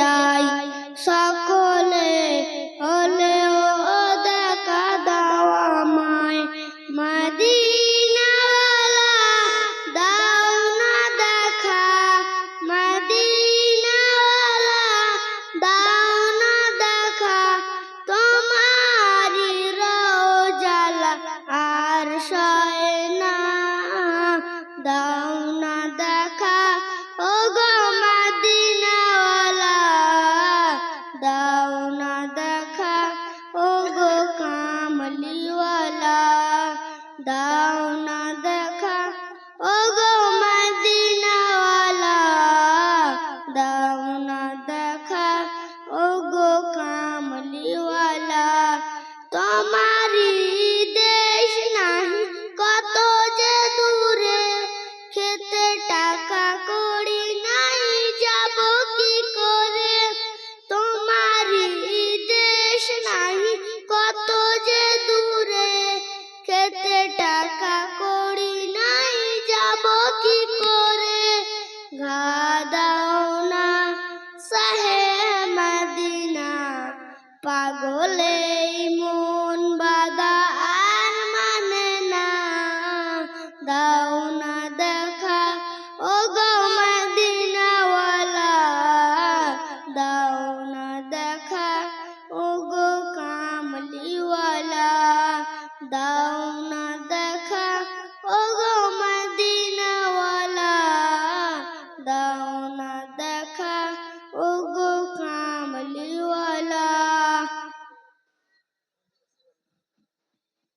ya. না দেখা। ও গো মাদিনাওয়ালা দাও না দেখা। ও গো কামলিওয়ালা তোমার যাব কি করে? গাদাও না সাহে মদিনা পাগল